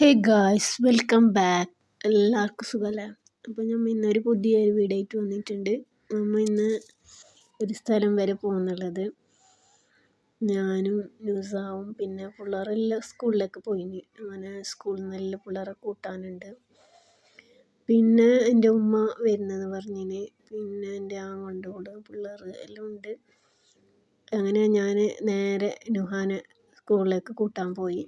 Hey guys welcome back എല്ലാവർക്കും സുഖമല്ലേ അപ്പോൾ നമ്മൾ ഇന്നൊരു പുതിയൊരു വീഡിയോ ആയിട്ട് വന്നിട്ടുണ്ട്. നമ്മൾ ഇന്ന് ഒരു സ്ഥലം വരെ പോകുന്നുള്ളത്. ഞാനും ന്യൂസാവും പിന്നെ പിള്ളേരെല്ലാം സ്കൂളിലേക്ക് പോയി അങ്ങനെ സ്കൂളിൽ നിന്നെല്ലാം പിള്ളേരെ കൂട്ടാനുണ്ട്. പിന്നെ എന്റെ ഉമ്മ വരുന്നെന്ന് പറഞ്ഞിന്. പിന്നെ എന്റെ ആങ്ങളുടെ കൂടെ പിള്ളേർ എല്ലാം ഉണ്ട്. അങ്ങനെ ഞാൻ നേരെ നുഹാനെ സ്കൂളിലേക്ക് കൂട്ടാൻ പോയി.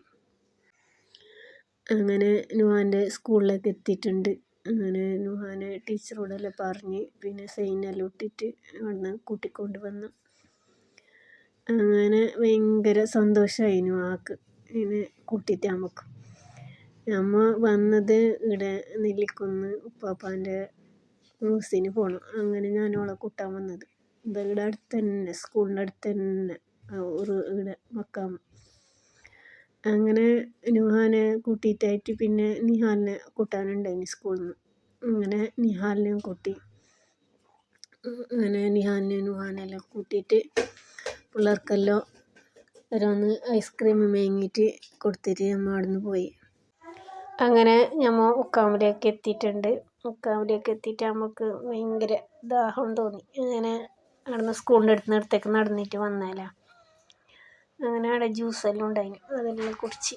അങ്ങനെ നുഹാന്റെ സ്കൂളിലേക്ക് എത്തിയിട്ടുണ്ട്. അങ്ങനെ നുഹാനെ ടീച്ചറോടെല്ലാം പറഞ്ഞ് പിന്നെ സൈനെല്ലാം ഇട്ടിട്ട് അവിടുന്ന് കൂട്ടിക്കൊണ്ട് വന്നു. അങ്ങനെ ഭയങ്കര സന്തോഷമായി നുഹാക്ക് ഇതിനെ കൂട്ടിയിട്ട് നമുക്ക് നമ്മ വന്നത് ഇവിടെ നെല്ലിക്കുന്ന് ഉപ്പാപ്പാന്റെ മ്യൂസിന് പോകണം അങ്ങനെ ഞാൻ അവളെ കൂട്ടാൻ വന്നത്. ഇവിടെ അടുത്ത് തന്നെ സ്കൂളിന്റെ അടുത്ത് തന്നെ. ഒരു ഇവിടെ മക്കാം അങ്ങനെ നുഹാനെ കൂട്ടിയിട്ടായിട്ട് പിന്നെ നിഹാലിനെ കൂട്ടാനുണ്ടായിന് സ്കൂളിൽ നിന്ന് അങ്ങനെ നിഹാലിനെയും കൂട്ടി. അങ്ങനെ നിഹാലിനെ നുഹാനെല്ലാം കൂട്ടിയിട്ട് പിള്ളേർക്കെല്ലാം ഓരോന്ന് ഐസ്ക്രീം മേങ്ങിയിട്ട് കൊടുത്തിട്ട് നമ്മൾ അവിടെ നിന്ന് പോയി. അങ്ങനെ നമ്മൾ മുക്കാമിലേക്ക് എത്തിയിട്ടുണ്ട്. മുക്കാമിലേക്ക് എത്തിയിട്ട് നമുക്ക് ഭയങ്കര ദാഹം തോന്നി. അങ്ങനെ അവിടെ സ്കൂളിന്റെ അടുത്ത് നിർത്തേക്ക് നടന്നിട്ട് വന്നാലേ. അങ്ങനെ അവിടെ ജ്യൂസെല്ലാം ഉണ്ടായിന്. അതെല്ലാം കുടിച്ച്.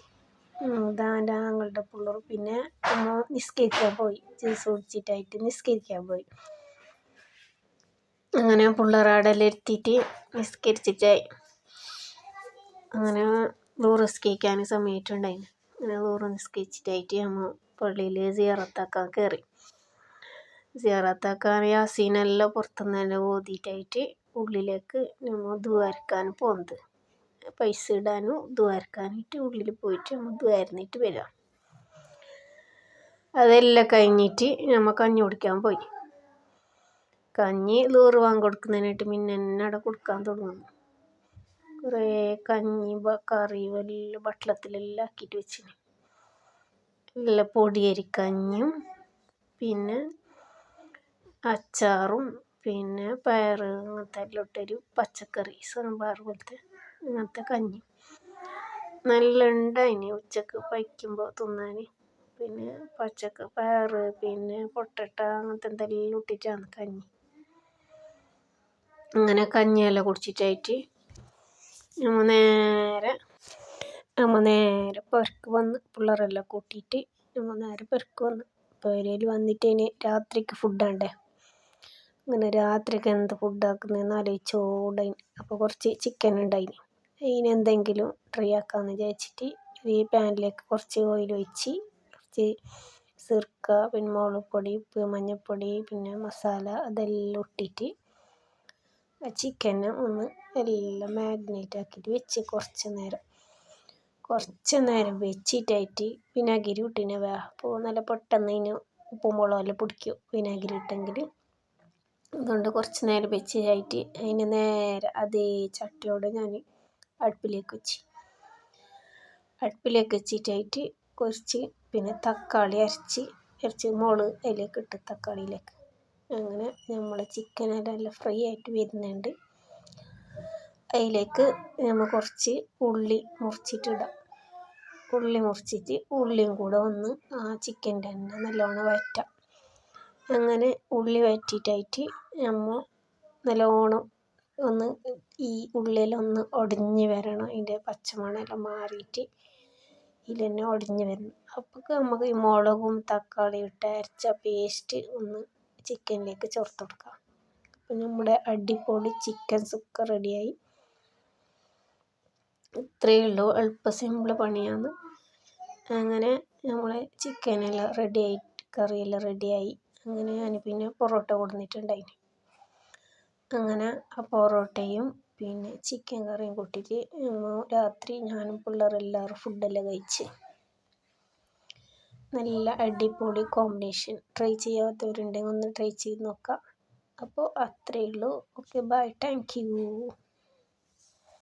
ഇതാന്റെ ആങ്ങളുടെ പിള്ളേർ. പിന്നെ അമ്മ നിസ്കരിക്കാൻ പോയി. ജ്യൂസ് കുടിച്ചിട്ടായിട്ട് നിസ്കരിക്കാൻ പോയി. അങ്ങനെ പിള്ളേർ അവിടെ എല്ലാം എത്തിയിട്ട് നിസ്കരിച്ചിട്ടായി. അങ്ങനെ ലൂറ് നിസ്കരിക്കാൻ സമയത്തുണ്ടായിന് അങ്ങനെ ലൂറ് നിസ്കരിച്ചിട്ടായിട്ട് അമ്മ പള്ളിയിൽ സിയാറത്താക്കാൻ കയറി. സിയാറത്താക്കാൻ യാസീനെല്ലാം പുറത്തുനിന്ന് തന്നെ ഓതിയിട്ടായിട്ട് ഉള്ളിലേക്ക് നമ്മൾ ദുവാരക്കാൻ പോകുന്നത് പൈസ ഇടാനും ദ്വാരക്കാനായിട്ട് ഉള്ളിൽ പോയിട്ട് നമ്മൾ ദ്വാരന്നിട്ട് വരാം അതെല്ലാം കഴിഞ്ഞിട്ട് നമ്മൾ കഞ്ഞി കുടിക്കാൻ പോയി. കഞ്ഞി ലൂറ് വാങ്ങി കൊടുക്കുന്നതിനായിട്ട് പിന്നെ എന്നെ അവിടെ കൊടുക്കാൻ തുടങ്ങുന്നു. കുറേ കഞ്ഞി കറി എല്ലാം ഭക്ഷണത്തിലെല്ലാം ആക്കിയിട്ട് വെച്ചിന്. എല്ലാം പൊടിയരിക്കഞ്ഞും പിന്നെ അച്ചാറും പിന്നെ പയർ അങ്ങനത്തെ എല്ലാം ഇട്ടൊരു പച്ചക്കറി സാമ്പാർ പോലത്തെ അങ്ങനത്തെ കഞ്ഞി. നല്ല ഉണ്ടായിന് ഉച്ചയ്ക്ക് കഴിക്കുമ്പോൾ തിന്നാൻ പിന്നെ പച്ചക്ക പയർ പിന്നെ പൊട്ടട്ട അങ്ങനത്തെ എന്തെല്ലാം ഇട്ടിട്ടാണ് കഞ്ഞി. അങ്ങനെ കഞ്ഞിയെല്ലാം കുടിച്ചിട്ടായിട്ട് നമ്മൾ നേരെ നമ്മൾ നേരെ പെരക്ക് വന്ന് പിള്ളേരെല്ലാം കൂട്ടിയിട്ട് നമ്മൾ നേരെ പെരക്ക് വന്ന്. പേരയിൽ വന്നിട്ട് ഇനി രാത്രിക്ക് ഫുഡാണ്ടേ. അങ്ങനെ രാത്രിക്ക് എന്ത് ഫുഡാക്കുന്നതെന്ന് ആലോചിച്ചോണ്ടായിന് അപ്പോൾ കുറച്ച് ചിക്കൻ ഉണ്ടായിന് ഇതിനെന്തെങ്കിലും ട്രൈ ആക്കാമെന്ന് വിചാരിച്ചിട്ട് ഈ പാനിലേക്ക് കുറച്ച് ഓയിൽ ഒഴിച്ച് കുറച്ച് സിർക്ക പിന്നെ മുളക് പൊടി ഉപ്പ് മഞ്ഞൾപ്പൊടി പിന്നെ മസാല അതെല്ലാം ഇട്ടിട്ട് ചിക്കനെ ഒന്ന് എല്ലാം മാഗ്നേറ്റ് ആക്കിയിട്ട് വെച്ച് കുറച്ച് നേരം കുറച്ച് നേരം വെച്ചിട്ടായിട്ട് വിനാഗിരി ഇട്ടിനെ വേ അപ്പോൾ നല്ല പെട്ടെന്ന് അതിന് ഉപ്പും മുളകെല്ലാം പിടിക്കും വിനാഗിരി ഇട്ടെങ്കിൽ അതുകൊണ്ട് കുറച്ച് നേരം വെച്ചായിട്ട് അതിന് നേരെ അതേ ചട്ടിയോട് ഞാൻ അടുപ്പിലേക്ക് വെച്ച്. അടുപ്പിലേക്ക് വെച്ചിട്ടായിട്ട് കുറച്ച് പിന്നെ തക്കാളി അരച്ച് അരച്ച് മോൾ അതിലേക്ക് ഇട്ട് തക്കാളിയിലേക്ക്. അങ്ങനെ നമ്മൾ ചിക്കനെല്ലാം നല്ല ഫ്രൈ ആയിട്ട് വരുന്നുണ്ട്. അതിലേക്ക് നമ്മൾ കുറച്ച് ഉള്ളി മുറിച്ചിട്ടിടാം. ഉള്ളി മുറിച്ചിട്ട് ഉള്ളിയും കൂടെ ഒന്ന് ആ ചിക്കന്റെ തന്നെ നല്ലോണം വഴറ്റാം. അങ്ങനെ ഉള്ളി വഴറ്റിയിട്ടായിട്ട് നമ്മൾ നല്ലോണം ഒന്ന് ഈ ഉള്ളിലൊന്ന് ഒടിഞ്ഞ് വരണം. അതിന്റെ പച്ചമണമെല്ലാം മാറിയിട്ട് ഇതിൽ തന്നെ ഒടിഞ്ഞ് വരണം. അപ്പോൾ നമുക്ക് ഈ മുളകും തക്കാളിയും ഇട്ട് അരച്ച പേസ്റ്റ് ഒന്ന് ചിക്കനിലേക്ക് ചേർത്ത് കൊടുക്കാം. അപ്പോൾ നമ്മുടെ അടിപൊളി ചിക്കൻ സുക്ക റെഡിയായി ഇത്രയേ ഉള്ളൂ. എളുപ്പ സിമ്പിൾ പണിയാണ്. അങ്ങനെ നമ്മളെ ചിക്കനെല്ലാം റെഡിയായി കറിയെല്ലാം റെഡിയായി അങ്ങനെ ഞാൻ പിന്നെ പൊറോട്ട കൊടുത്തിട്ടുണ്ടായിന് അങ്ങനെ ആ പൊറോട്ടയും പിന്നെ ചിക്കൻ കറിയും കൂട്ടിയിട്ട് രാത്രി ഞാനും പിള്ളേരെല്ലാവരും ഫുഡെല്ലാം കഴിച്ച്. നല്ല അടിപൊളി കോമ്പിനേഷൻ ട്രൈ ചെയ്യാത്തവരുണ്ടെങ്കിൽ ഒന്ന് ട്രൈ ചെയ്ത് നോക്കാം. അപ്പോൾ അത്രയേ ഉള്ളൂ. Okay bye thank you